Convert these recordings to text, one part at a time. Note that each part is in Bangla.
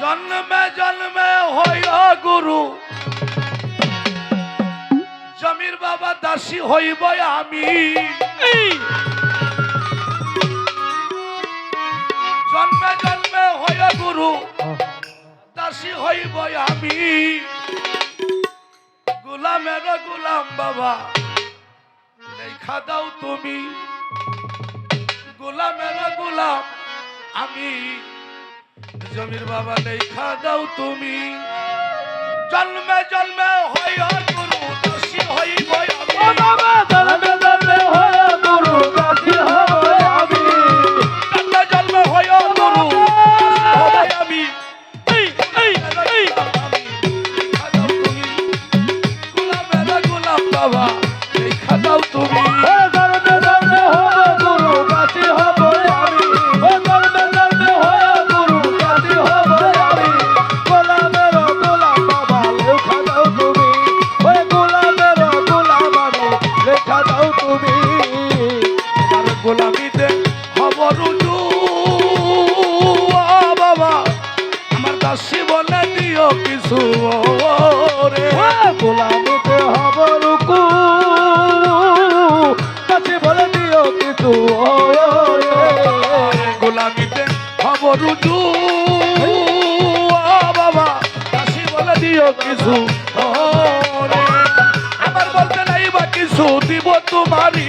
জন্মে জন্মে হইল গুরু। জমির বাবা দাসী হইব আমি। জন্মে জন্মে হইল গুরু। দাসী হইব আমি। গোলামের গুলাম বাবা। দেখা দাও তুমি। গোলামেরা গোলাম আমি জমির বাবা দেখা দাও তুমি। জন্মে জন্মে হই গুরু বাবা। গোলামিতে হব রুকু। কাছে বলে দিও কিছু গোলামিতে হব রুজু। বাবা, কাছে বলে দিও কিছু আমার বলতে নাই বা কিছু দিব তোমারি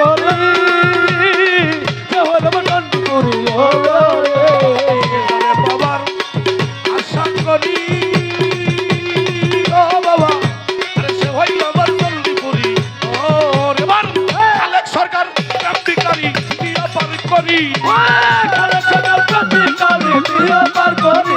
করে হল মটন পুরি বাবার আশা করি সরকার ক্রান্তিকারী দিয়া পার করি। সরকার ক্রান্তিকারী দিয়া পার করি।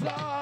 fly.